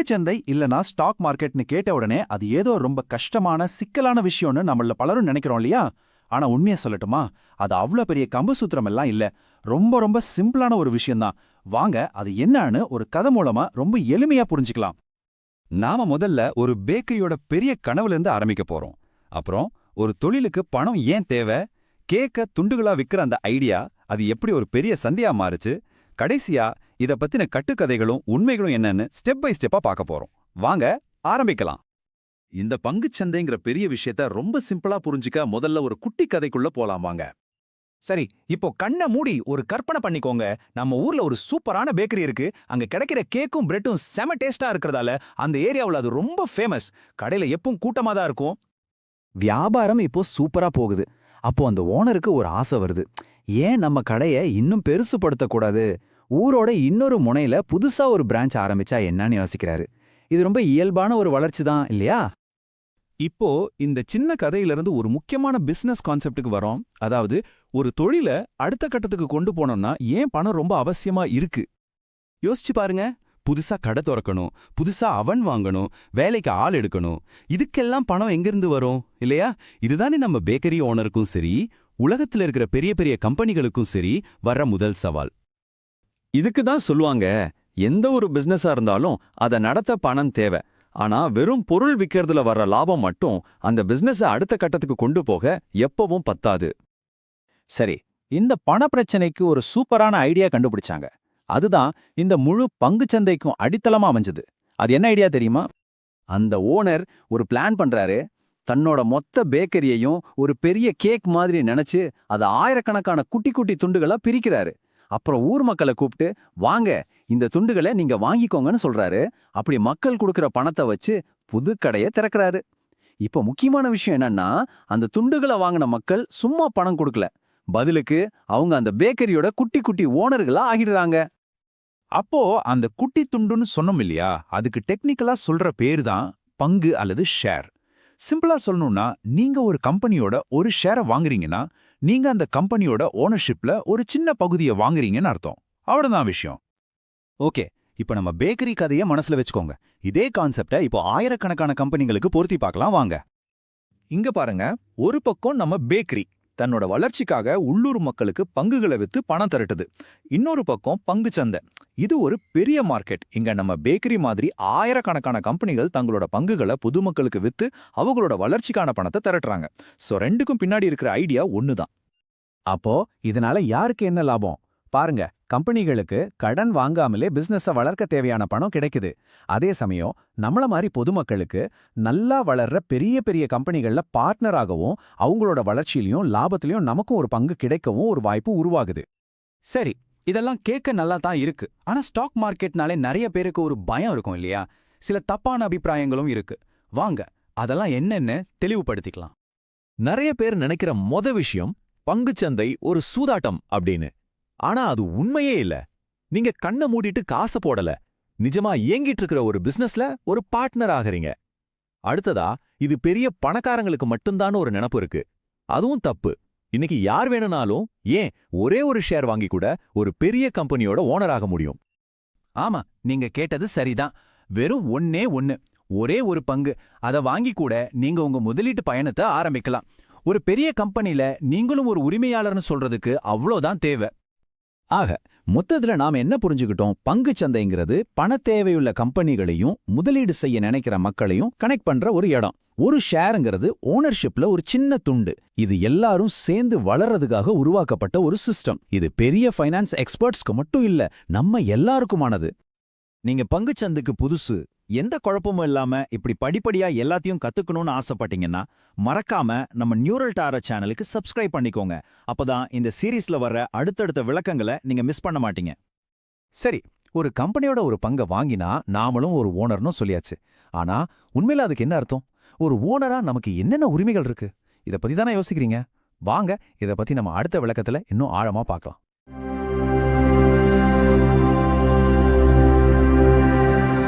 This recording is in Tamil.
பங்குச்சந்தை இல்லனா ஸ்டாக் மார்க்கெட்னு கேட்ட உடனே அது ஏதோ ரொம்ப கஷ்டமான சிக்கலான விஷயம்னு நம்மள பலரும் நினைக்கிறோம் இல்லையா? ஆனா உண்மையை சொல்லட்டுமா? அது அவ்வளோ பெரிய கம்பு சூத்திரம் எல்லாம் இல்ல. ரொம்ப ரொம்ப சிம்பிளான ஒரு விஷயம்தான். வாங்க அது என்னன்னு ஒரு கதை மூலமா ரொம்ப எளிமையா புரிஞ்சுக்கலாம். நாம முதல்ல ஒரு பேக்கரியோட பெரிய கனவுல இருந்து ஆரம்பிக்க போறோம். அப்புறம் ஒரு தொழிலுக்கு பணம் ஏன் தேவை? கேக்க துண்டுகளா விக்கிற அந்த ஐடியா அது எப்படி ஒரு பெரிய சந்தையா மாறுச்சு? கடைசியா இத பத்தின கட்டுக்கதைகளும் உண்மைகளும் என்னன்னு ஸ்டெப் பை ஸ்டெப்பா பார்க்க போறோம். வாங்க ஆரம்பிக்கலாம். இந்த பங்குச்சந்தைங்கிற பெரிய விஷயத்த ரொம்ப சிம்பிளா புரிஞ்சுக்க முதல்ல ஒரு குட்டி கதைக்குள்ள போலாம் வாங்க. சரி இப்போ கண்ணை மூடி ஒரு கற்பனை பண்ணிக்கோங்க. நம்ம ஊர்ல ஒரு சூப்பரான பேக்கரி இருக்கு. அங்க கிடைக்கிற கேக்கும் பிரெட்டும் செம டேஸ்டா இருக்கிறதால அந்த ஏரியாவுல அது ரொம்ப ஃபேமஸ் கடையில எப்பவும் கூட்டமா தான் இருக்கும். வியாபாரம் இப்போ சூப்பரா போகுது. அப்போ அந்த ஓனருக்கு ஒரு ஆசை வருது. ஏன் நம்ம கடைய இன்னும் பெருசுப்படுத்தக்கூடாது ஊரோட இன்னொரு முனையில புதுசா ஒரு பிரான்ச் ஆரம்பிச்சா என்னன்னு யோசிக்கிறாரு. இது ரொம்ப இயல்பான ஒரு வளர்ச்சி தான் இல்லையா? இப்போ இந்த சின்ன கதையிலிருந்து ஒரு முக்கியமான பிசினஸ் கான்செப்டுக்கு வரோம். அதாவது ஒரு தொழில அடுத்த கட்டத்துக்கு கொண்டு போனோம்னா ஏன் பணம் ரொம்ப அவசியமா இருக்கு? யோசிச்சு பாருங்க. புதுசா கடை திறக்கணும் புதுசா அவன் வாங்கணும் வேலைக்கு ஆள் எடுக்கணும். இதுக்கெல்லாம் பணம் எங்கிருந்து வரும் இல்லையா? இதுதானே நம்ம பேக்கரி ஓனருக்கும் சரி உலகத்துல இருக்கிற பெரிய பெரிய கம்பெனிகளுக்கும் சரி வர்ற முதல் சவால். இதுக்கு தான் சொல்லுவாங்க எந்த ஒரு பிசினஸா இருந்தாலும் அதை நடத்த பணம் தேவை. ஆனா வெறும் பொருள் விற்கிறதுல வர்ற லாபம் மட்டும் அந்த பிசினஸ அடுத்த கட்டத்துக்கு கொண்டு போக எப்பவும் பத்தாது. சரி இந்த பண பிரச்சனைக்கு ஒரு சூப்பரான ஐடியா கண்டுபிடிச்சாங்க. அதுதான் இந்த முழு பங்குச்சந்தைக்கும் அடித்தளமா அமைஞ்சது. அது என்ன ஐடியா தெரியுமா? அந்த ஓனர் ஒரு பிளான் பண்றாரு. தன்னோட மொத்த பேக்கரியையும் ஒரு பெரிய கேக் மாதிரி நினைச்சு அதை ஆயிரக்கணக்கான குட்டி குட்டி துண்டுகளா பிரிக்கிறாரு. அப்புறம் ஊர் மக்களை கூப்பிட்டு வாங்க இந்த துண்டுகளை நீங்க வாங்கிக்கோங்கன்னு சொல்றாரு. அப்படி மக்கள் கொடுக்குற பணத்தை வச்சு புது கடையை திறக்கிறாரு. இப்போ முக்கியமான விஷயம் என்னன்னா அந்த துண்டுகளை வாங்கின மக்கள் சும்மா பணம் கொடுக்கல. பதிலுக்கு அவங்க அந்த பேக்கரியோட குட்டி குட்டி ஓனர்களா ஆகிடுறாங்க. அப்போ அந்த குட்டி துண்டுன்னு சொன்னோம் இல்லையா? அதுக்கு டெக்னிக்கலா சொல்ற பேரு தான் பங்கு அல்லது ஷேர். சிம்பிளா சொல்லணும்னா நீங்க ஒரு கம்பெனியோட ஒரு ஷேரை வாங்குறீங்கன்னா நீங்க அந்த கம்பெனியோட ஓனர்ஷிப்ல ஒரு சின்ன பகுதியை வாங்குறீங்கன்னு அர்த்தம். அவ்வளவுதான் விஷயம். ஓகே இப்போ நம்ம பேக்கரி கதையை மனசுல வச்சுக்கோங்க. இதே கான்செப்டை இப்போ ஆயிரக்கணக்கான கம்பெனிகளுக்கு பொருத்தி பார்க்கலாம் வாங்க. இங்க பாருங்க ஒரு பக்கம் நம்ம பேக்கரி. தன்னோட வளர்ச்சிக்காக உள்ளூர் மக்களுக்கு பங்குகளை வித்து பணம் திரட்டுது. இன்னொரு பக்கம் பங்கு சந்தை. இது ஒரு பெரிய மார்க்கெட். இங்க நம்ம பேக்கரி மாதிரி ஆயிரக்கணக்கான கம்பெனிகள் தங்களோட பங்குகளை பொதுமக்களுக்கு வித்து அவங்களோட வளர்ச்சிக்கான பணத்தை திரட்டுறாங்க. சோ ரெண்டுக்கும் பின்னாடி இருக்கிற ஐடியா ஒண்ணுதான். அப்போ இதனால யாருக்கு என்ன லாபம்? பாருங்க கம்பெனிகளுக்கு கடன் வாங்காமலே பிசினஸ வளர்க்க தேவையான பணம் கிடைக்குது. அதே சமயம் நம்மள மாதிரி பொதுமக்களுக்கு நல்லா வளர்ற பெரிய பெரிய கம்பெனிகள்ல பார்ட்னராகவும் அவங்களோட வளர்ச்சியிலையும் லாபத்திலையும் நமக்கும் ஒரு பங்கு கிடைக்கவும் ஒரு வாய்ப்பு உருவாகுது. சரி இதெல்லாம் கேட்க நல்லா தான் இருக்கு. ஆனா ஸ்டாக் மார்க்கெட்னாலே நிறைய பேருக்கு ஒரு பயம் இருக்கும் இல்லையா? சில தப்பான அபிப்பிராயங்களும் இருக்கு. வாங்க அதெல்லாம் என்னென்னு தெளிவுபடுத்திக்கலாம். நிறைய பேர் நினைக்கிற மொத விஷயம் பங்குச்சந்தை ஒரு சூதாட்டம் அப்படின்னு. ஆனா அது உண்மையே இல்ல. நீங்க கண்ணை மூடிட்டு காசை போடல. நிஜமா இயங்கிட்டு இருக்கிற ஒரு பிசினஸ்ல ஒரு பார்ட்னர் ஆகிறீங்க. அடுத்ததா இது பெரிய பணக்காரங்களுக்கு மட்டும்தான் ஒரு நினப்பு இருக்கு. அதுவும் தப்பு. இன்னைக்கு யார் வேணும்னாலும் ஏன் ஒரே ஒரு ஷேர் வாங்கி கூட ஒரு பெரிய கம்பெனியோட ஓனர் ஆக முடியும்? ஆமா நீங்க கேட்டது சரிதான். வெறும் ஒன்னே ஒன்னு ஒரே ஒரு பங்கு. அதை வாங்கி கூட நீங்க உங்க முதலீட்டு பயணத்தை ஆரம்பிக்கலாம். ஒரு பெரிய கம்பெனில நீங்களும் ஒரு உரிமையாளர்னு சொல்றதுக்கு அவ்வளோதான் தேவை. ஆக மொத்தத்துல நாம என்ன புரிஞ்சுக்கிட்டோம்? பங்கு சந்தைங்கிறது பண தேவையுள்ள கம்பெனிகளையும் முதலீடு செய்ய நினைக்கிற மக்களையும் கனெக்ட் பண்ற ஒரு இடம். ஒரு ஷேருங்கிறது ஓனர்ஷிப்ல ஒரு சின்ன துண்டு. இது எல்லாரும் சேர்ந்து வளர்றதுக்காக உருவாக்கப்பட்ட ஒரு சிஸ்டம் இது பெரிய ஃபைனான்ஸ் எக்ஸ்பர்ட்ஸ்க்கு மட்டும் இல்ல நம்ம எல்லாருக்குமானது. நீங்க பங்குச்சந்துக்கு புதுசு எந்த குழப்பமும் இல்லாம இப்படி படிப்படியா எல்லாத்தையும் கத்துக்கணும்னு ஆசைப்பட்டீங்கன்னா மறக்காம நம்ம நியூரல் டார சேனலுக்கு சப்ஸ்கிரைப் பண்ணிக்கோங்க. அப்பதான் இந்த சீரீஸ்ல வர்ற அடுத்தடுத்த விளக்கங்களை நீங்க மிஸ் பண்ண மாட்டீங்க. சரி ஒரு கம்பெனியோட ஒரு பங்கை வாங்கினா நாமளும் ஒரு ஓனர்னு சொல்லியாச்சு. ஆனா உண்மையில அதுக்கு என்ன அர்த்தம்? ஒரு ஓனரா நமக்கு என்னென்ன உரிமைகள் இருக்கு? இத பத்தி தானே யோசிக்கிறீங்க? வாங்க இத பத்தி நம்ம அடுத்த விளக்கத்துல இன்னும் ஆழமா பார்க்கலாம்.